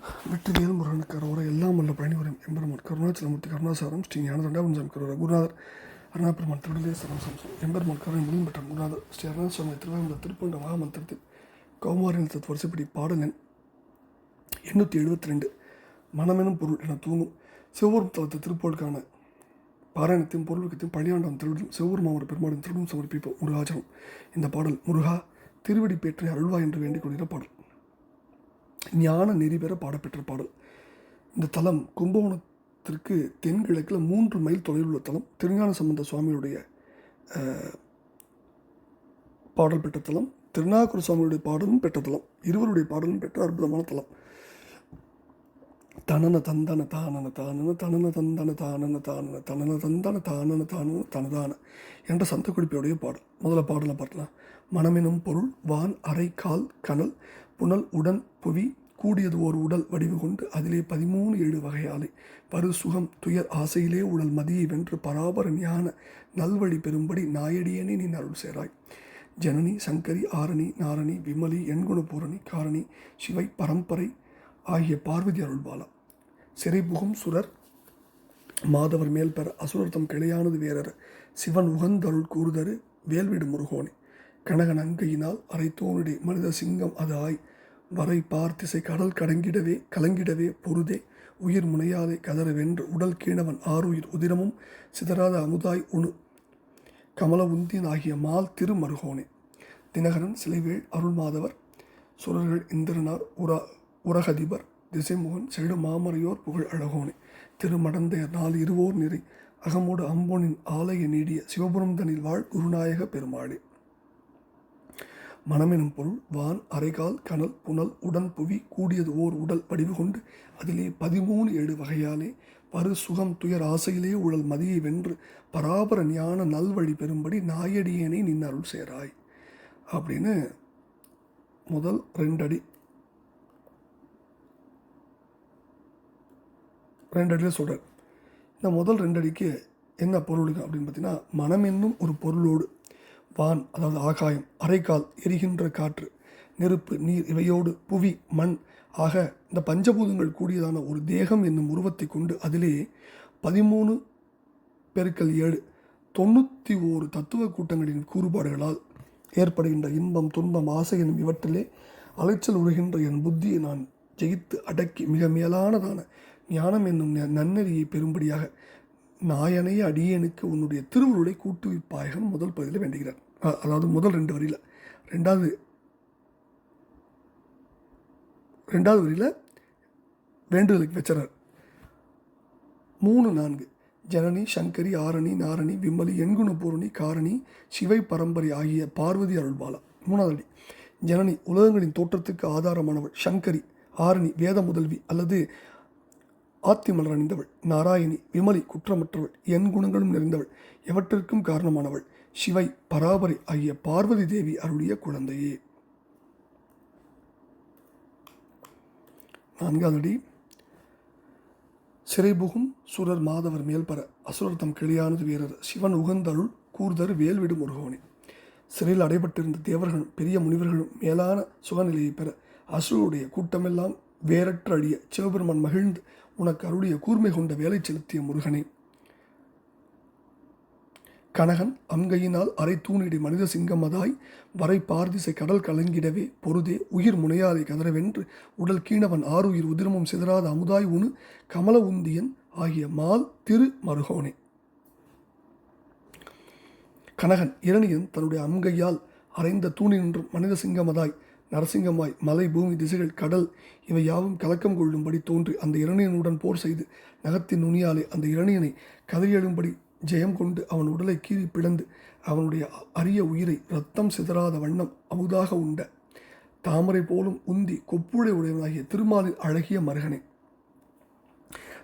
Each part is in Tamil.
வெற்றிவேல் முருகனுக்கு அரோர எல்லாம் வல்ல பழனிவரம் எம்பெருமான். கருணாச்சலமூர்த்தி கருணாசாரம் ஸ்ரீ ஞான சாமி கரோர குருநாதர் அருணாபெருமான் திருடலே சரம் சம்சம் எம்பெருமான் கருணை முடிவு பெற்ற குருநாதர் ஸ்ரீ அருணாசாமி திருவாரூர் திருப்பண்ட மகாமந்திரத்தில் கௌமாரின் தத் வரிசைப்படி பாடல் எண் எண்ணூற்றி எழுபத்தி ரெண்டு மனமெனும் பொருள் என தூங்கும் சிவபுரம் தளத்து திருப்போருக்கான பாராயணத்தையும் பொருளுக்கத்தையும் பழியாண்டாம் திருவிடும் சிவபுரம் மாவட்ட பெருமாளின் திருடும் சமர்ப்பிப்போம். முருகாச்சரம் இந்த பாடல் முருகா திருவடி பேற்றை அருள்வா என்று வேண்டிக் கொள்கிற பாடல். ஞான நெறி பெற பாடப்பெற்ற பாடல். இந்த தலம் கும்பகோணத்திற்கு தென்கிழக்கில் மூன்று மைல் தொலைவில் உள்ள தலம் திருஞான சம்பந்த சுவாமியுடைய பாடல் பெற்ற தலம் திருநாகூர் சுவாமியுடைய பாடலும் பெற்ற தலம் இருவருடைய பாடலும் பெற்ற அற்புதமான தலம். தனன தந்தன தானன தானன தனன தந்தன தானன தானன தனன தந்தன தானன தானன தனதான என்ற சந்தக்குறிப்பையுடைய பாடல். முதல்ல பாடலை பார்க்கலாம். மனமெனும் பொருள் வான் அரை கால் கனல் புனல் உடன் புவி கூடியது ஓர் உடல் வடிவு கொண்டு அதிலே பதிமூணு ஏழு வகையாலே பரு சுகம் துயர் ஆசையிலே உடல் மதியை வென்று பராபர ஞான நல்வழி பெறும்படி நாயடியனே நீ அருள் சேராய் ஜனனி சங்கரி ஆரணி நாரணி விமலி எண்குணபூரணி காரணி சிவை பரம்பரை ஆகிய பார்வதி அருள்பாலா. சிறைபுகம் சுரர் மாதவர் மேல் பெற அசுரர்த்தம் கிளையானது வேறற சிவன் உகந்தருள் கூறுதரு வேல்விடு முருகோனே. கனகன் அங்கையினால் அரைத்தோனுடைய மனித சிங்கம் அது ஆய் வரை பார்த்திசை கடல் கடங்கிடவே கலங்கிடவே பொருதே. உயிர் முனையாதே கதற வென்று உடல் கீணவன் ஆறுயிர் உதிரமும் சிதறாத அமுதாய் உணு. கமல உந்தின் ஆகிய மால் திருமருகோனே. தினகரன் சிலைவேள் அருள்மாதவர் சுரர்கள் இந்திரனார் உர உரகதிபர் திசைமுகன் செடு மாமரையோர் புகழ் அழகோனே. திருமடந்தையர் நாள் இருவோர் நிறை. அகமோடு அம்போனின் ஆலய நீடிய சிவபுரம் தனில் வாழ் குருநாயக பெருமாளே. மனமெனும் பொருள் வான் அரைகால் கனல் புனல் உடன் புவி கூடியது ஓர் உடல் வடிவு கொண்டு அதிலே பதிமூணு ஏழு வகையாலே பரு சுகம் துயர் ஆசையிலே உழல் மதியை வென்று பராபர ஞான நல்வழி பெறும்படி நாயடியேனை நின் அருள் சேராய். அப்படின்னு முதல் ரெண்டடி. ரெண்டடியில் சொல்கிறார் இந்த முதல் ரெண்டடிக்கு என்ன பொருளுக்கு அப்படின்னு பார்த்தீங்கன்னா மனம் என்னும் ஒரு பொருளோடு வான் அதாவது ஆகாயம் அரைக்கால் எரிகின்ற காற்று நெருப்பு நீர் இவையோடு புவி மண் ஆக இந்த பஞ்சபூதங்கள் கூடியதான ஒரு தேகம் என்னும் உருவத்தை கொண்டு அதிலே பதிமூணு பெருக்கல் ஏழு தொண்ணூற்றி ஓரு தத்துவ கூட்டங்களின் கூறுபாடுகளால் ஏற்படுகின்ற இன்பம் துன்பம் ஆசை எனும் இவற்றிலே அலைச்சல் உருகின்ற என் புத்தியை நான் ஜெயித்து அடக்கி மிக மேலானதான ஞானம் என்னும் நன்னெறியை பெறும்படியாக நாயனை அடியனுக்கு உன்னுடைய திருவுருளை கூட்டுவிப்பாயகம் முதல் பகுதியில் வேண்டுகிறார். அதாவது முதல் ரெண்டு வரியில். ரெண்டாவது ரெண்டாவது வரியில் வேண்டுதலுக்கு வச்சுறார் மூணு நான்கு. ஜனனி சங்கரி ஆரணி நாரணி விமலி எண்குண பூரணி காரணி சிவை பரம்பரை ஆகிய பார்வதி அருள்பாலா. மூணாவது அடி ஜனனி உலகங்களின் தோற்றத்துக்கு ஆதாரமானவள். சங்கரி ஆரணி வேத முதல்வி அல்லது ஆத்திமலர் அணிந்தவள் நாராயணி விமலி குற்றமற்றவள் என் குணங்களும் நிறைந்தவள் எவற்றிற்கும் காரணமானவள் சிவை பராபரை ஆகிய பார்வதி தேவி அருளிய குழந்தையே. நான்காவது சிறைபுகும் சுரர் மாதவர் மேல்பர அசுரர் தம் கிளியானது வீரர் சிவன் உகந்தருள் கூர்தர் வேல்விடு முருகோனே சிறையில் அடைபட்டிருந்த தேவர்களும் பெரிய முனிவர்களும் மேலான சுகநிலையை பெற அசுரருடைய கூட்டமெல்லாம் வேரற்று அழிய சிவபெருமான் மகிழ்ந்து உனக்கு அருளிய கூர்மை கொண்ட வேலை செலுத்திய முருகனே. கனகன் அங்கையினால் அரை தூணிடை மனித சிங்கமதாய் வரை பார்திசை கடல் கலங்கிடவே பொருதே உயிர் முனையாதை கதறவென்று உடல் கீணவன் ஆறுயிர் உதிரமும் சிதறாத அமுதாய் உணு கமல உந்தியன் ஆகிய மால் திரு மருகோனே. கனகன் இரணியன் தன்னுடைய அங்கையால் அரைந்த தூணினின்றும் மனித சிங்கமதாய் நரசிங்கமாய் மலை பூமி திசைகள் கடல் இவை யாவும் கலக்கம் கொள்ளும்படி தோன்றி அந்த இரணியனுடன் போர் செய்து நகத்தின் நுனியாலே அந்த இரணியனை கதறியெழும்படி ஜெயம் கொண்டு அவன் உடலை கீறி பிளந்து அவனுடைய அரிய உயிரை ரத்தம் சிதறாத வண்ணம் அமுதாக உண்ட தாமரை போலும் உந்தி கொப்புழை உடையவனாகிய திருமாலின் அழகிய மருகனே.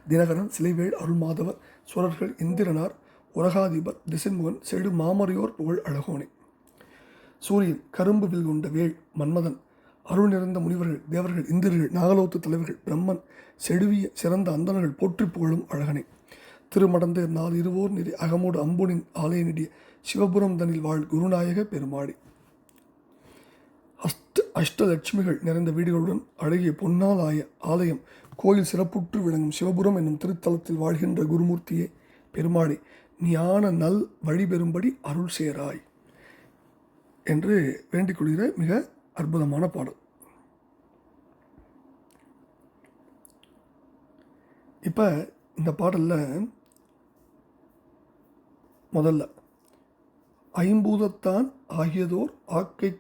தினகரன் சிலைவேள் அருள்மாதவர் சுரர்கள் இந்திரனார் உலகாதிபர் திசைமுகன் செடு மாமரையோர் புகழ் அழகோனே. சூரியன் கரும்பு வில் கொண்ட வேள் மன்மதன் அருள் நிறைந்த முனிவர்கள் தேவர்கள் இந்திரர்கள் நாகலோத்து தலைவர்கள் பிரம்மன் செடுவிய சிறந்த அந்தனர்கள் போற்றி புகழும் அழகனே. திருமடந்த நாள் இருவோர் நிறை அகமோடு அம்புனின் ஆலய நெடிய சிவபுரம் தனில் வாழ் குருநாயக பெருமாடி அஷ்ட அஷ்டலட்சுமிகள் நிறைந்த வீடுகளுடன் அழகிய பொன்னால் ஆய ஆலயம் கோயில் சிறப்புற்று விளங்கும் சிவபுரம் என்னும் திருத்தலத்தில் வாழ்கின்ற குருமூர்த்தியே பெருமாடி ஞான நல் வழி பெறும்படி அருள் சேராய் என்று வேண்டிக் கொள்கிற மிக அற்புதமான பாடல். இப்போ இந்த பாடலில் முதல்ல ஐம்பூதத்தான் ஆகியதோர் ஆக்கை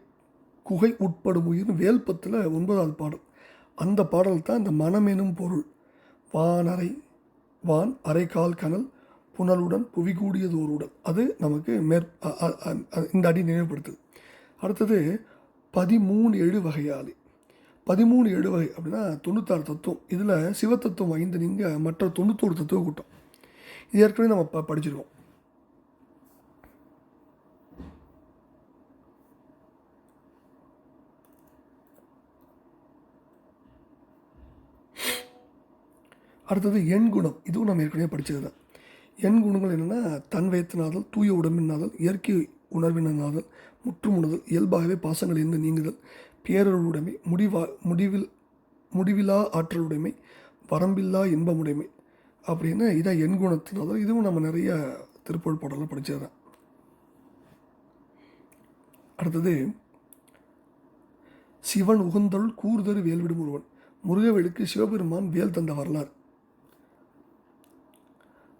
குகை உட்படும் உயிர் வேல்பத்தில் ஒன்பதாவது பாடல். அந்த பாடல் தான் இந்த மனமெனும் பொருள். வானரை வான் அரைக்கால் கனல் புனலுடன் புவி கூடியதோர் உடல் அது நமக்கு மேற் இந்த அடி நினைவுபடுத்துது. அடுத்தது பதிமூணு எழு வகையாளி பதிமூணு எழு வகை அப்படின்னா தொண்ணூத்தாறு தத்துவம். இதில் சிவத்தத்துவம் ஐந்து நீங்கள் மற்ற தொண்ணூத்தோரு தத்துவ கூட்டம். இது ஏற்கனவே நம்ம ப படிச்சிருக்கோம். அடுத்தது எண் குணம். இதுவும் நம்ம ஏற்கனவே படித்தது தான் எண் குணங்கள் என்னென்னா தன்வயத்தினாதல் தூய உடம்பினாதல் இயற்கை உணர்வினாதல் முற்றுமுணுதல் இயல்பாகவே பாசங்கள் இருந்து நீங்குதல். பேரருளுடைமை முடிவா முடிவில் முடிவிலா ஆற்றலுடைமை வரம்பில்லா இன்பமுடைமை. அப்படின்னு இதான் எண் குணத்தினால இதுவும் நம்ம நிறைய திருப்பூர் பாடலாம் படித்தது அடுத்தது சிவன் உகந்தருள் கூர்தரு வேல்விடும் ஒருவன். முருகவேலுக்கு சிவபெருமான் வேல் தந்த வரலாறு.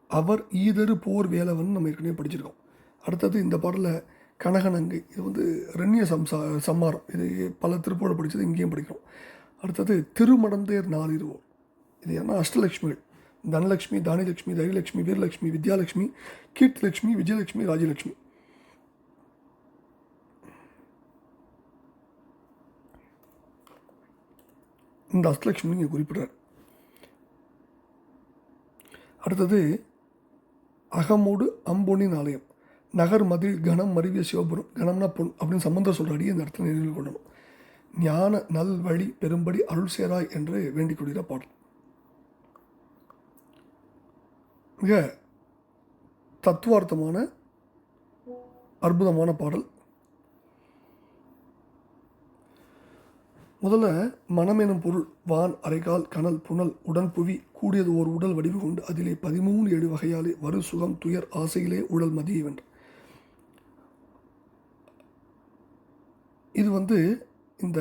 அவர் ஈதரு போர் வேலவன் நம்ம ஏற்கனவே படிச்சிருக்கோம். அடுத்தது இந்த பாடலில் கனகனங்கை. இது வந்து ரண்ய சம்சா சம்மாரம். இது பல திருப்போட படித்தது இங்கேயும் படிக்கிறோம். அடுத்தது திருமடந்தேர் நாளிருவோம். இது என்ன அஷ்டலட்சுமிகள் தனலட்சுமி தானிலட்சுமி தைரியலட்சுமி வீரலட்சுமி வித்யாலட்சுமி கீர்த்திலட்சுமி விஜயலட்சுமி ராஜலட்சுமி இந்த அஷ்டலட்சுமி இங்கே குறிப்பிடுறார். அடுத்தது அகமோடு அம்பொன்னின் ஆலயம் நகர் மதில் கணம் மருவிய சிவபுரம் கணம்னா பொன் அப்படின்னு சம்பந்தம் சொல்கிறாடி இந்த இடத்துல நினைவில் கொள்ளணும். ஞான நல் வழி பெரும்படி அருள் சேராய் என்று வேண்டிக் கொள்கிற பாடல். மிக தத்துவார்த்தமான அற்புதமான பாடல். முதல்ல மனம் எனும் பொருள் வான் அரைகால் கனல் புனல் உடன் புவி கூடியது ஓர் உடல் வடிவு கொண்டு அதிலே பதிமூணு ஏழு வகையாலே வரு சுகம் துயர் ஆசையிலே உடல் மதிய இது வந்து இந்த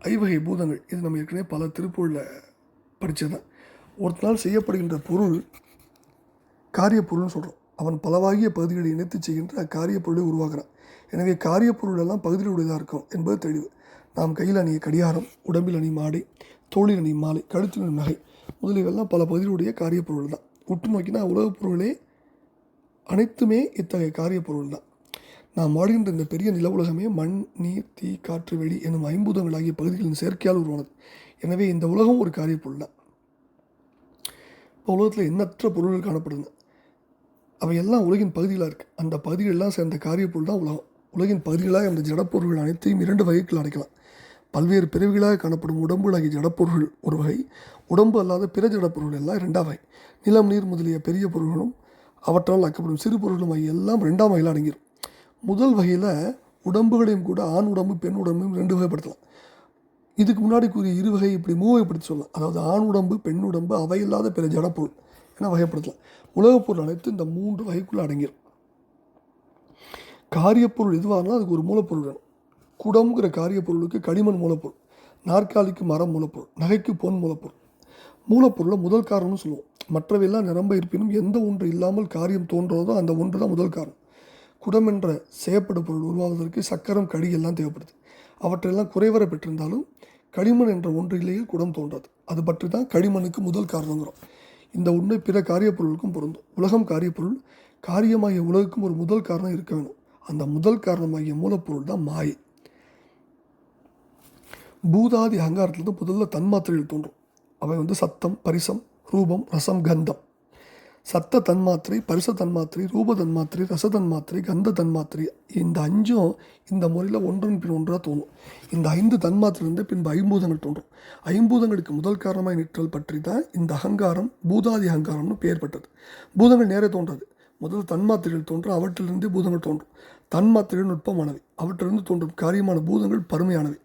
ஐவகை பூதங்கள் இது நம்ம ஏற்கனவே பல திருப்பூரில் படித்ததான் ஒருத்தனால் செய்யப்படுகின்ற பொருள் காரிய பொருள்னு சொல்கிறோம் அவன் பலவாகிய பகுதிகளை இணைத்து செய்கின்ற காரிய பொருளை உருவாக்குறான். எனவே காரிய பொருள் எல்லாம் பகுதியுடையதாக இருக்கும் என்பது தெளிவு. நாம் கையில் அணிய கடிகாரம் உடம்பில் அணி மாடை தோளில் அணி மாலை கழுத்தில் அணி நகை முதலியவெல்லாம் பல பகுதியுடைய காரிய பொருள் தான் உற்று நோக்கினா உலகப் பொருளே அனைத்துமே இத்தகைய காரிய பொருள் தான் நாம் வாழ்கின்ற இந்த பெரிய நில உலகமே மண் நீர் தீ காற்று வெளி எனும் ஐம்பூதங்கள் ஆகிய பகுதிகளின் செயற்கையால் உருவானது. எனவே இந்த உலகம் ஒரு காரிய பொருள் தான் இப்போ உலகத்தில் எண்ணற்ற பொருள்கள் காணப்படுது. அவையெல்லாம் உலகின் பகுதிகளாக இருக்குது அந்த பகுதிகளெல்லாம் சேர்ந்த காரியப்பொருள் தான் உலகம். உலகின் பகுதிகளாக அந்த ஜடப்பொருள்கள் அனைத்தையும் இரண்டு வகைகள் அடைக்கலாம். பல்வேறு பிறவிகளாக காணப்படும் உடம்புலாகிய ஜடப்பொருள்கள் ஒரு வகை உடம்பு அல்லாத பிற ஜடப்பொருள் எல்லாம் இரண்டாம் வகை. நிலம் நீர் முதலிய பெரிய பொருள்களும் அவற்றால் ஆக்கப்படும் சிறு பொருள்களும் ஆகிய எல்லாம் ரெண்டாம் வகையில் அடங்கிடும் முதல் வகையில் உடம்புகளையும் கூட ஆண் உடம்பு பெண் உடம்பும் ரெண்டு வகைப்படுத்தலாம். இதுக்கு முன்னாடி கூறிய இரு வகை இப்படி மூவகைப்படுத்தி சொல்லலாம். அதாவது ஆண் உடம்பு பெண் உடம்பு அவையில்லாத பிற ஜடப்பொருள் என வகைப்படுத்தலாம். உலகப் பொருள் அனைத்து இந்த மூன்று வகைக்குள்ளே அடங்கிடும் காரியப்பொருள் எதுவாக அதுக்கு ஒரு மூலப்பொருள் வேணும். குடம்ங்கிற காரியப்பொருளுக்கு களிமண் மூலப்பொருள் நாற்காலிக்கு மரம் மூலப்பொருள் நகைக்கு பொன் மூலப்பொருள். மூலப்பொருளை முதல் காரணம்னு சொல்லுவோம். மற்றவையெல்லாம் நிரம்ப இருப்பினும் எந்த ஒன்று இல்லாமல் காரியம் தோன்றதோ அந்த ஒன்று தான் முதல் காரணம். குடம் என்ற செய்யப்படும் பொருள் உருவாவதற்கு சக்கரம் கடி எல்லாம் தேவைப்படுது. அவற்றையெல்லாம் குறைவர பெற்றிருந்தாலும் களிமண் என்ற ஒன்று குடம் தோன்றாது. அது பற்றி தான் களிமண்ணுக்கு முதல் காரணங்கிறோம். இந்த உண்மை பிற காரியப்பொருளுக்கும் பொருந்தும். உலகம் காரியப்பொருள் காரியமாகிய உலகுக்கும் ஒரு முதல் காரணம் இருக்க வேணும் அந்த முதல் காரணமாகிய மூலப்பொருள் தான் மாயை. பூதாதி அகங்காரத்திலிருந்து முதல்ல தன்மாத்திரைகள் தோன்றும். அவை வந்து சத்தம் பரிசம் ரூபம் ரசம் கந்தம். சத்த தன்மாத்திரை பரிச தன்மாத்திரை ரூப தன்மாத்திரை ரச தன்மாத்திரை கந்த தன்மாத்திரை இந்த அஞ்சும் இந்த முறையில் ஒன்றன் பின் ஒன்றாக தோணும். இந்த ஐந்து தன்மாத்திரிலிருந்து பின்பு ஐம்பூதங்கள் தோன்றும். ஐம்பூதங்களுக்கு முதல் காரணமாய் நிற்றல் பற்றி தான் இந்த அகங்காரம் பூதாதி அகங்காரம்னு பெயர் பெற்றது. பூதங்கள் நேரே தோன்றாது. முதல் தன்மாத்திரைகள் தோன்றும் அவற்றிலிருந்து பூதங்கள் தோன்றும். தன்மாத்திரைகள் நுட்பமானவை. அவற்றிலிருந்து தோன்றும் காரியமான பூதங்கள் பருமையானவை.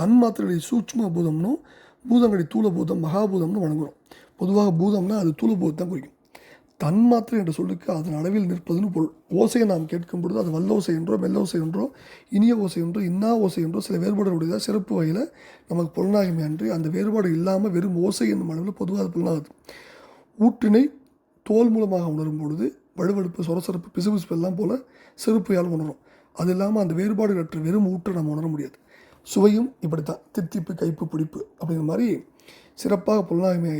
தன்மாத்திரைகளை சூட்சும பூதம்னும் பூதங்களை தூளபூதம் மகாபூதம்னு வழங்குகிறோம் பொதுவாக பூதம்னா அது தூளபூதத்தை குறிக்கும். தன்மாத்திரை என்ற சொல்லுக்கு அதன் அளவில் நிற்பதுன்னு பொருள். ஓசையை நாம் கேட்கும் பொழுது அது வல்லோசை என்றோ மெல்லோசை என்றோ இனிய ஓசை என்றோ இன்னா ஓசை என்றோ சில வேறுபாடுகளுடைய சிறப்பு வகையில் நமக்கு புலனாகுமே அன்றி அந்த வேறுபாடு இல்லாமல் வெறும் ஓசை என்னும் அளவில் பொதுவாக அது புலனாகுது. ஊற்றினை தோல் மூலமாக உணரும் பொழுது வழுவழுப்பு சொரசொரப்பு பிசுபிசுப்பு எல்லாம் போல செருப்பையால் உணரும். அது இல்லாமல் அந்த வேறுபாடுகளற்ற வெறும் ஊற்றை நம்ம உணர முடியாது. சுவையும் இப்படித்தான். தித்திப்பு கைப்பு பிடிப்பு அப்படிங்கிற மாதிரி சிறப்பாக புலனாகுமே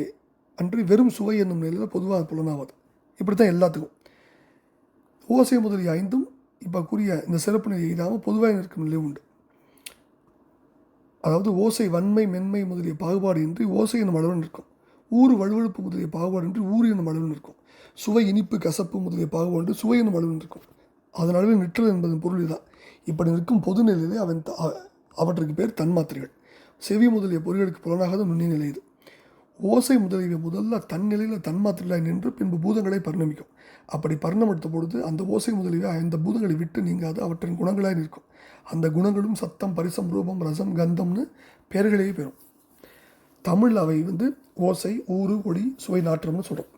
அன்றி வெறும் சுவை என்னும் நிலையில் பொதுவாக அது புலனாகாது. இப்படி தான் எல்லாத்துக்கும். ஓசை முதலிய ஐந்தும் இப்போ கூறிய இந்த சிறப்பு நிலை இல்லாமல் பொதுவாக நிற்கும் நிலை உண்டு. அதாவது ஓசை வன்மை மென்மை முதலிய பாகுபாடு இன்றி ஓசை என்னும் அளவில் நிற்கும். ஊறு வலுவழுப்பு முதலிய பாகுபாடு இன்றி ஊறு என்னும் அளவில் நிற்கும். சுவை இனிப்பு கசப்பு முதலிய பாகுபாடு இன்றி சுவை என்னும் அளவில் நிற்கும். அதனாலவே நிற்றல் என்பதன் பொருள் இதுதான். இப்படி நிற்கும் பொது நிலையிலே அவன் த- அவற்றுக்கு பேர் தன்மாத்திரைகள். செவி முதலிய பொருள்களுக்கு புலனாகாத நுண்ணிய நிலை இது. ஓசை முதலியவை முதல்ல தன் நிலையில் தன்மாத்திரையாய் நின்று பின்பு பூதங்களை பரிணமிக்கும். அப்படி பரிணமித்த பொழுது அந்த ஓசை முதலியவை அந்த பூதங்களை விட்டு நீங்காது அவற்றின் குணங்களாக நிற்கும். அந்த குணங்களும் சத்தம் பரிசம் ரூபம் ரசம் கந்தம்னு பெயர்களையே பெறும். தமிழ் அவை வந்து ஓசை ஊறு ஒளி சுவை நாற்றம்னு சொல்கிறோம்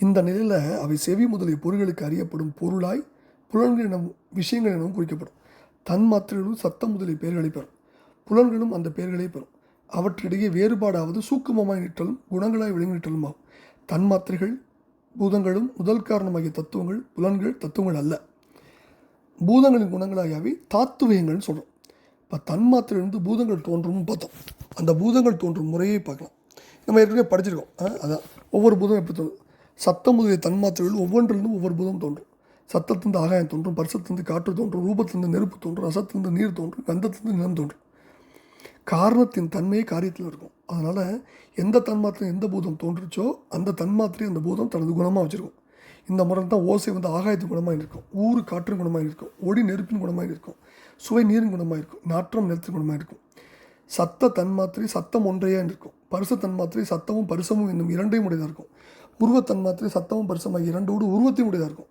இந்த நிலையில் அவை செவி முதலிய பொருள்களுக்கு அறியப்படும் பொருளாய் புலன்கள் எனும் விஷயங்கள் எனவும் குறிக்கப்படும். தன் மாத்திரைகளும் சத்தம் முதலிய பெயர்களை பெறும். புலன்களும் அந்த பெயர்களை பெறும். அவற்றிடையே வேறுபாடாவது சூக்குமமாய் நிற்றலும் குணங்களாய் விளங்கி நிற்றலும் ஆகும் தன்மாத்திரைகள் பூதங்களும் முதல் காரணமாகிய தத்துவங்கள் புலன்கள் தத்துவங்கள் அல்ல. பூதங்களின் குணங்களாகவே தாத்துவயங்கள்னு சொல்கிறோம் இப்போ தன்மாத்திரையிலிருந்து பூதங்கள் தோன்றும்னு பார்த்தோம். அந்த பூதங்கள் தோன்றும் முறையை பார்க்கலாம். நம்ம ஏற்கனவே படிச்சிருக்கோம். ஆ, அதான். ஒவ்வொரு பூதம் எப்படி தோன்றும்? சத்தம் முதலிய தன்மாத்திரைகள் ஒவ்வொன்றிலிருந்து ஒவ்வொரு பூதம் தோன்றும். சத்தத்திலிருந்து ஆகாயம் தோன்றும் பரிசத்திலிருந்து காற்று தோன்றும் ரூபத்திலிருந்து நெருப்பு தோன்றும் ரசத்திலிருந்து நீர் தோன்றும் கந்தத்திலிருந்து நிலம் தோன்றும். காரணத்தின் தன்மையே காரியத்தில் இருக்கும். அதனால் எந்த தன்மாத்திரம் எந்த பூதம் தோன்றுச்சோ அந்த தன்மாத்திரையை அந்த பூதம் தனது குணமாக வச்சுருக்கும். இந்த முறை தான் ஓசை வந்து ஆகாயத்து குணமாக இருக்கும். ஊறு காற்றின் குணமாக இருக்கும். ஒடி நெருப்பின் குணமாக இருக்கும். சுவை நீரின் குணமாக இருக்கும். நாற்றம் நிலத்தின் குணமாக இருக்கும். சத்த தன்மாத்திரை சத்தம் ஒன்றையாக இருக்கும். பரிச தன்மாத்திரை சத்தமும் பரிசமும் என்னும் இரண்டையும் உடையதாக இருக்கும். உருவ தன்மாத்திரை சத்தமும் பரிசம் இரண்டோடு உருவத்தையும் உடையதாக இருக்கும்.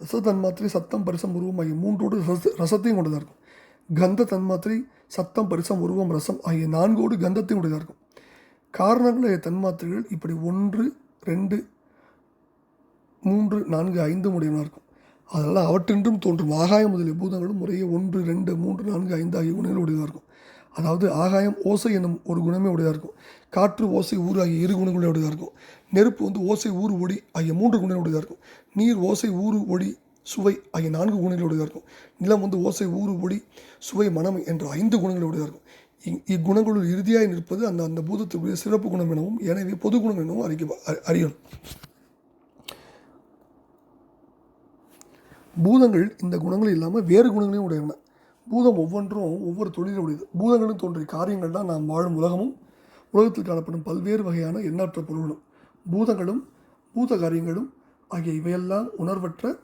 ரச தன்மாத்திரை சத்தம் பரிசம் உருவம் மூன்றோடு ரச ரசத்தையும் கொண்டதாக இருக்கும். கந்த தன்மாத்திரை சத்தம் பரிசம் உருவம் ரசம் ஆகிய நான்கோடு கந்தத்தையும் உடையதாக இருக்கும். காரணங்களுடைய தன்மாத்திரைகள் இப்படி ஒன்று ரெண்டு மூன்று நான்கு ஐந்து உடையவனாக இருக்கும். அதனால் அவற்றென்றும் தோன்றும் ஆகாயம் முதலிய பூதங்களும் முறையே ஒன்று ரெண்டு மூன்று நான்கு ஐந்து ஆகிய குணங்கள் உடையதாக இருக்கும். அதாவது ஆகாயம் ஓசை என்னும் ஒரு குணமே உடையதாக இருக்கும். காற்று ஓசை ஊறு ஆகிய இரு குணங்களுடைய உடையதாக இருக்கும். நெருப்பு வந்து ஓசை ஊறு ஒளி ஆகிய மூன்று குணங்கள் உடையதாக இருக்கும். நீர் ஓசை ஊறு ஒளி சுவை ஆகிய நான்கு குணங்களுடையதாக இருக்கும். நிலம் வந்து ஓசை ஊறு ஒளி சுவை மனம் என்ற ஐந்து குணங்களுடையதாக இருக்கும். இ- இக்குணங்களுள் இறுதியாய் நிற்பது அந்த அந்த பூதத்துக்குரிய சிறப்பு குணம் எனவும் எனவே பொது குணம் எனவும் அறிக்க அறியணும். பூதங்கள் இந்த குணங்கள் இல்லாமல் வேறு குணங்களையும் உடையன. பூதம் ஒவ்வொன்றும் ஒவ்வொரு தொழிலும் உடையது. பூதங்களும் தோன்றிய காரியங்கள் தான் நாம் வாழும் உலகமும். உலகத்தில் காணப்படும் பல்வேறு வகையான எண்ணற்ற பொருள்களும். பூதங்களும் பூத காரியங்களும் ஆகிய இவையெல்லாம் உணர்வற்ற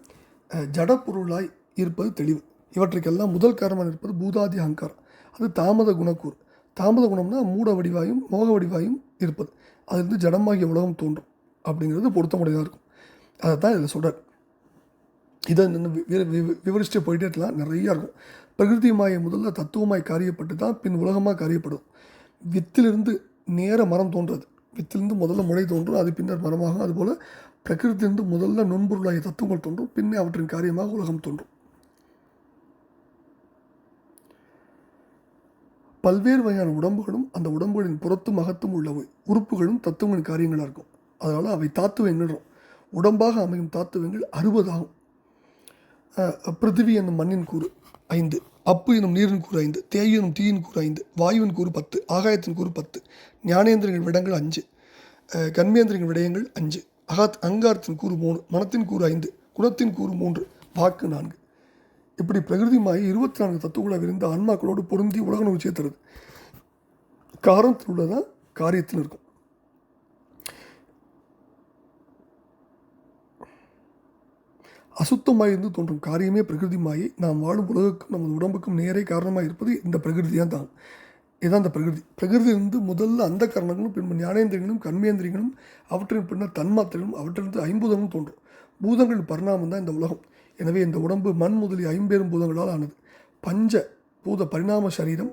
ஜடப்பொருளாய் இருப்பது தெளிவு. இவற்றுக்கெல்லாம் முதல் காரணமாக இருப்பது பூதாதி அகங்காரம். அது தாமத குணக்கூறு. தாமத குணம்னா மூட வடிவாயும் மோக வடிவாயும் இருப்பது. அதிலிருந்து ஜடமாகிய உலகம் தோன்றும் அப்படிங்கிறது பொருத்தமுடையதாக இருக்கும். அதை தான் இதில் சொல்கிறார் இதை வி- வி- விவரிச்சுட்டு போயிட்டே இருக்கலாம். நிறையா இருக்கும். பிரகிருதி மாயை முதல்ல தத்துவமாய் காரியப்பட்டு தான் பின் உலகமாக காரியப்படும். வித்திலிருந்து நேர மரம் தோன்றது. வித்திலிருந்து முதல்ல முளை தோன்றும். அது பின்னர் மரமாகும். அதுபோல் பிரகிருத்திலிருந்து முதல்ல நுண்பொருளாகிய தத்துவங்கள் தோன்றும் பின்னே அவற்றின் காரியமாக உலகம் தோன்றும் பல்வேறு வகையான உடம்புகளும் அந்த உடம்புகளின் புறத்தும் அகத்தும் உள்ள உறுப்புகளும் தத்துவங்களின் காரியங்களாக இருக்கும் அதனால் அவை தாத்துவங்கள் உடம்பாக அமையும் தாத்துவங்கள் அறுபதாகும் பிருத்திவி என்னும் மண்ணின் கூறு ஐந்து அப்பு என்னும் நீரின் கூறு ஐந்து தேய் என்னும் தீயின் கூறு ஐந்து வாயுவின் கூறு பத்து ஆகாயத்தின் கூறு பத்து ஞானேந்திரங்கள் விடங்கள் அஞ்சு கண்மேந்திரங்கள் விடயங்கள் அஞ்சு அகாத் அங்காரத்தின் கூறு மூணு மனத்தின் கூறு ஐந்து குணத்தின் கூறு மூன்று வாக்கு நான்கு. இப்படி பிரகிருதிமாய் இருபத்தி நான்கு தத்துவங்களாக இருந்த ஆன்மாக்களோடு பொருந்தி உலக நிகழ்ச்சியை தருது காரணத்தில் உள்ளதான் காரியத்தில் இருக்கும் அசுத்தமாயிருந்து தோன்றும் காரியமே பிரகிருதி மாயை நாம் வாழும் உலகுக்கும் நமது உடம்புக்கும் நேரே காரணமாக இருப்பது இந்த பிரகிருதியாக தான். இதுதான் இந்த பிரகிருதி. பிரகிருதியிலிருந்து முதல்ல அந்த கரணங்களும் பின்பு ஞானேந்திரியங்களும் கண்மேந்திரியங்களும் அவற்றின் பின்னர் தன்மாத்திரங்களும் அவற்றிலிருந்து ஐம்பூதங்களும் தோன்றும். பூதங்களின் பரிணாமம் தான் இந்த உலகம். எனவே இந்த உடம்பு மண் முதலிய ஐம்பெரும் பூதங்களால் ஆனது. பஞ்ச பூத பரிணாம சரீரம்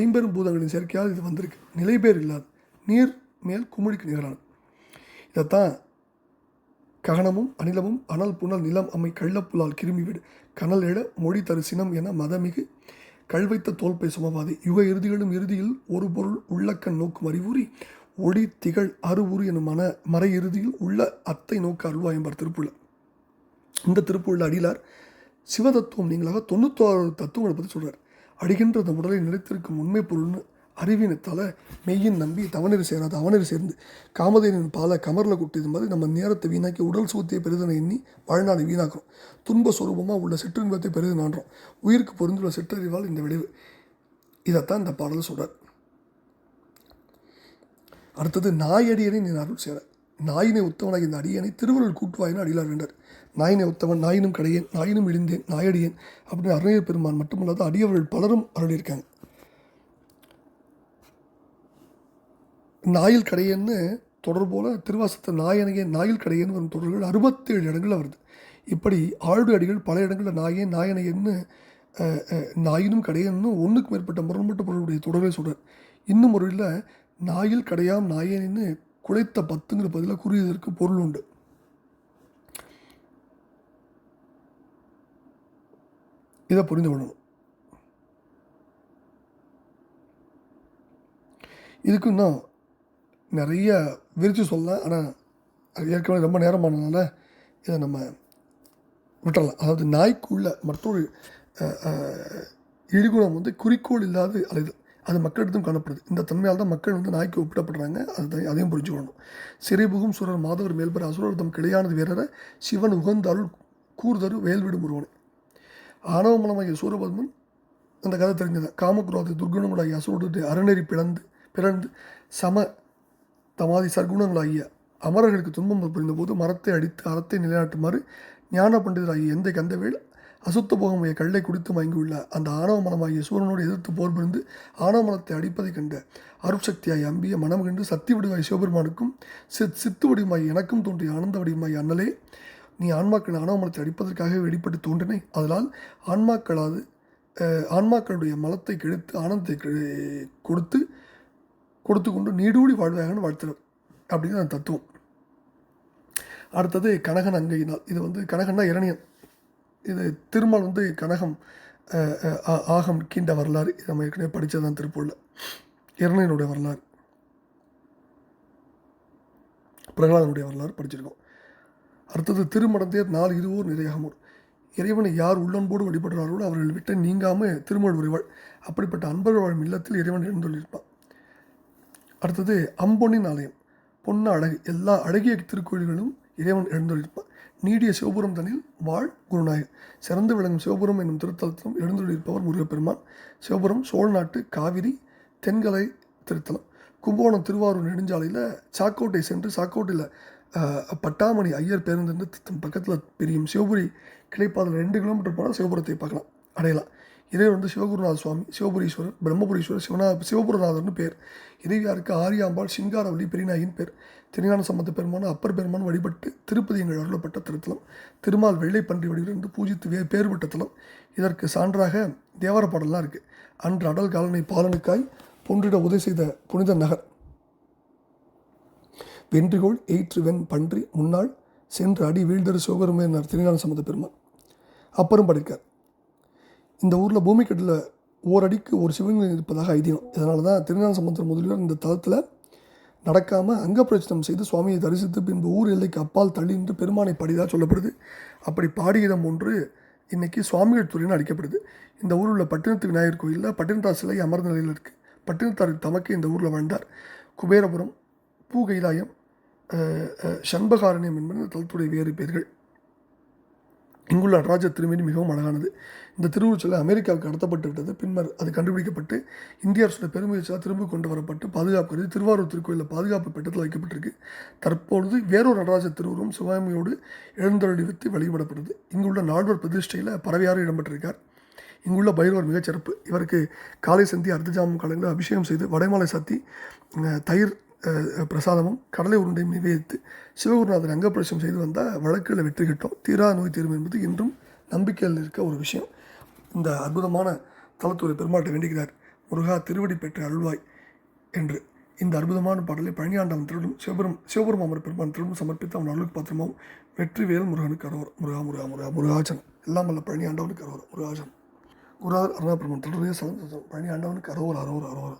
ஐம்பெரும் பூதங்களின் சேர்க்கையால் இது வந்திருக்கு. நிலைபேர் இல்லாது. நீர் மேல் குமிழிக்கு நிகரானது. இதைத்தான் ககனமும் அனிலமும் அனல் புனல் நிலம் அம்மை கள்ளப்புலால் கிருமி விடு. கனல் எழ மொழி தரு சினம் என மதமிகு கல்வைத்த தோல்பை சுமவாதி. யுக இறுதிகளும் இறுதியில் ஒரு பொருள் உள்ளக்கண் நோக்கும் அறிவுரி. ஒளி திகழ் அறுவுறு எனும் மன மறை இறுதியில் உள்ள அத்தை நோக்க அருள்வாயம்பார் திருப்புள்ள. இந்த திருப்புள்ள அடியிலார் சிவதத்துவம் நீங்களாக தொண்ணூத்தாறு தத்துவங்களை பற்றி சொல்கிறார் அடிகின்ற அந்த உடலை நிலைத்திருக்கும் உண்மை பொருள்னு அறிவினத்தால் மெய்யின் நம்பி தவநெறி சேராது. அவனர் சேர்ந்து காமதேனின் பாலை கமரில் குட்டியது மாதிரி நம்ம நேரத்தை வீணாக்கி உடல் சுகத்தை பெரிதனை எண்ணி வாழ்நாளை வீணாக்குறோம். துன்ப சுரூபமாக உள்ள சிற்றின்பத்தை பெரிது நான்றோம் உயிருக்கு பொருந்துள்ள சிற்றறிவால் இந்த விளைவு. இதைத்தான் இந்த பாடல் சொல்கிறார் அடுத்தது நாயடியனை நீ அருள் சேர நாயினை உத்தவனாக இந்த அடியனை திருவருள் கூட்டுவாயின்னு அடியிலார் வேண்டார். நாயினை உத்தவன் நாயினும் கடையேன் நாயினும் இழிந்தேன் நாயடியேன் அப்படின்னு அருணையர் பெருமான் மட்டுமல்லாத அடியவர்கள் பலரும் அருளியிருக்காங்க. நாயில் கடையன்னு தொடர் போல் திருவாசத்தை நாயனையே நாயில் கடையன்னு வரும் தொடர்கள் அறுபத்தேழு இடங்களில் வருது. இப்படி ஆழ்வு அடிகள் பல இடங்களில் நாயே நாயனையன்னு நாயினும் கடையன்னு ஒன்றுக்கு மேற்பட்ட முரண்பட்ட பொருளுடைய தொடர்களை சொல்கிறார் இன்னும் ஒரு இல்லை நாயில் கடையாம் நாயனின்னு குலைத்த பத்துங்கிற பதிலாக கூறியதற்கு பொருள் உண்டு. இதை புரிந்து கொள்ளணும். இதுக்கு இன்னும் நிறைய விரித்து சொல்லலாம். ஆனால் அது ஏற்கனவே ரொம்ப நேரமானதுனால இதை நம்ம விட்டுறலாம். அதாவது நாய்க்குள்ள மற்றொரு அஹ், இழிகுணம் வந்து குறிக்கோள் இல்லாத அலைதல் அது மக்களிடத்தும் காணப்படுது. இந்த தன்மையால் தான் மக்கள் வந்து நாய்க்கு ஒப்பிடப்படுறாங்க. அதை அதையும் புரிஞ்சுக்கணும். சிறைபுகும் சுரர் மாதவர் மேல்பெற அசுரர் தம் கிளையானது வீரர சிவன் உகந்த அருள் கூர்தரு வேல்விடும் ஒருவனை. ஆணவமலமாகிய சூரபத்மன் அந்த கதை தெரிஞ்சது. காமக்ரோத துர்குணமுடைய அசுரனுடைய அறநெறி பிளந்து பிறந்து சம தமாதி சர்க்குணங்களாகிய அமரர்களுக்கு துன்பம் புரிந்தபோது மரத்தை அடித்து அறத்தை நிலைநாட்டுமாறு ஞான பண்டிதராகிய எந்த கந்தவேல் அசுத்த போகமைய கல்லை குடித்து மயங்கியுள்ள அந்த ஆணவ மனமாகிய சூரனோடு எதிர்த்து போர் புரிந்து ஆணவ மனத்தை அடிப்பதைக் கண்ட அருட்சக்தியாய் அம்பிய மனம் கண்டு சக்தி வடிவாய் சிவபெருமானுக்கும் சித் சித்து வடிவாய் எனக்கும் தோன்றிய ஆனந்த வடிவமாய் அண்ணலே நீ ஆன்மாக்கள் ஆணவ மலத்தை அடிப்பதற்காக வெளிப்பட்டு தோன்றினை. அதனால் ஆன்மாக்களாது ஆன்மாக்களுடைய மலத்தை கெடுத்து ஆனந்தத்தை கொடுத்து கொடுத்து கொண்டு நீடூடி வாழ்வாங்கன்னு வாழ்த்துறது அப்படின்னு அந்த தத்துவம். அடுத்தது கனகன் அங்கையினால். இது வந்து கனகன்னா இரணியன். இது திருமால் வந்து கனகம் ஆ- ஆகம் கீண்ட வரலாறு. இது நம்ம ஏற்கனவே படித்ததான் திருப்பூரில். இரணியனுடைய வரலாறு. பிரகலாதனுடைய வரலாறு படிச்சிருக்கோம். அடுத்தது திருமணத்தேர் நாலு இருவோர் நிறையாகமோர். இறைவனை யார் உள்ளன்போடு வழிபடுறார்களோ அவர்கள் விட்டு நீங்காமல் திருமல் உரிவாள். அப்படிப்பட்ட அன்பர்கள் வாழும் இல்லத்தில் இறைவன் எழுந்துள்ளிருப்பான் அடுத்தது அம்பொன்னின் ஆலயம். பொன்ன அழகு. எல்லா அழகிய திருக்கோயில்களும் இறைவன் எழுந்தொழிப்பார் நீடிய சிவபுரம் தனில் வாழ் குருநாயகர் சிறந்து விளங்கும் சிவபுரம் என்னும் திருத்தலத்திலும் எழுந்தொழிப்பவர் முருகப்பெருமான். சிவபுரம் சோழ நாட்டு காவிரி தென்கலை திருத்தலம். கும்பகோணம் திருவாரூர் நெடுஞ்சாலையில் சாக்கோட்டை சென்று சாக்கோட்டையில் பட்டாமணி ஐயர் பேருந்து பக்கத்தில் பிரியும் சிவபுரி கிளைப்பாதையில் ரெண்டு கிலோமீட்டர் போனால் சிவபுரத்தை பார்க்கலாம். அடையலாம். இறைவர் வந்து சிவகுருநாத சுவாமி சிவபுரீஸ்வரர் பிரம்மபுரீஸ்வரர் சிவனா சிவபுரநாதர்னு பேர். இறைவியாருக்கு ஆரியாம்பாள் சிங்காரவள்ளி பெரியநாயின் பேர். திருஞான சம்பந்த பெருமான அப்பர் பெருமான் வழிபட்டு திருப்பதி எங்கள் அருளப்பட்ட திருத்தலம். திருமால் வெள்ளை பன்றி வடிவிலிருந்து பூஜித்து வே பேர் பெற்ற தலம். இதற்கு சான்றாக தேவார பாடலாம் இருக்குது அன்று அடல் காலனை பாலனுக்காய் பொன்றிட உதவி செய்த புனித நகர். வென்றிகோள் எயிற்று வெண் பன்றி முன்னாள் சென்று அடி வீழ்தரு சிவபெருமையினர் திருஞான சம்பந்த பெருமான். அப்பரும் படிக்கார். இந்த ஊரில் பூமிக்கட்டில் ஓரடிக்கு ஒரு சிவலிங்கம் இருப்பதாக ஐதீகம். இதனால தான் திருஞான சம்பந்தர் முதலியார் இந்த தளத்தில் நடக்காமல் அங்க பிரச்சனம் செய்து சுவாமியை தரிசித்து பின்பு ஊர் எல்லைக்கு அப்பால் தள்ளி நின்று பெருமானை பாடியதாக சொல்லப்படுது. அப்படி பாடியிடம் ஒன்று இன்னைக்கு சுவாமிகள் துறைன்னு அழைக்கப்படுது இந்த ஊரில் உள்ள பட்டினத்து விநாயகர் கோயிலில் பட்டினத்தார் சிலை அமர்ந்த நிலையில் இருக்குது பட்டினத்தார் தமக்கு இந்த ஊரில் வாழ்ந்தார். குபேரபுரம் பூ கைலாயம் சண்பகாரண்யம் என்பது இந்த தளத்துடைய வேறு பேர்கள் இங்குள்ள நடராஜ திருமணி மிகவும் அழகானது. இந்த திருவுருச்சலை அமெரிக்காவுக்கு கடத்தப்பட்டு விட்டது. பின்னர் அது கண்டுபிடிக்கப்பட்டு இந்திய அரசோட பெருமுயற்சியாக திரும்ப கொண்டு வரப்பட்டு பாதுகாப்பு கருதி திருவாரூர் திருக்கோயிலில் பாதுகாப்பு பெட்டத்தில் வைக்கப்பட்டிருக்கு. தற்பொழுது வேறொரு நடராஜ திருவுருவம் சிவாமியோடு எழுந்தருளிவித்து வழிபடப்படுது. இங்குள்ள நால்வர் பிரதிஷ்டையில் பறவையாரும் இடம்பெற்றிருக்கார். இங்குள்ள பைரவர் மிகச்சிறப்பு இவருக்கு காலை சந்தி அர்த்தஜாமம் காலங்களில் அபிஷேகம் செய்து வடைமாலை சாத்தி தயிர் பிரசாதமும் கடலை உருண்டையும் நிவேதித்து சிவகுருநாதர் அங்கப்பிரவேசம் செய்து வந்தால் வழக்கில் வெற்றி கிட்டோம். தீரா நோய் தீரும் என்பது இன்றும் நம்பிக்கையில் இருக்க ஒரு விஷயம். இந்த அற்புதமான தலத்தூர் பெருமாட்டை வேண்டுகிறார் முருகா திருவடி பெற்ற அருள்வாய் என்று. இந்த அற்புதமான பாடலை பழனியாண்டவன் திருடும் சிவபெரும் சிவபெரும் அமர் பெருமான் திருடும் சமர்ப்பித்து அவன் அருளுக்கு பாத்திரமாவும் வெற்றிவேல் முருகனுக்கு அரோர் முருகா முருகா முருகா முருகாஜன் எல்லாம் வல்ல பழனியாண்டவனுக்கு அரோர் முருகாஜன் குருநாதர் அருணாபிரமன் தொடர்பே சலம் பழனி ஆண்டவனுக்கு அரோர் அரோர் அரோர்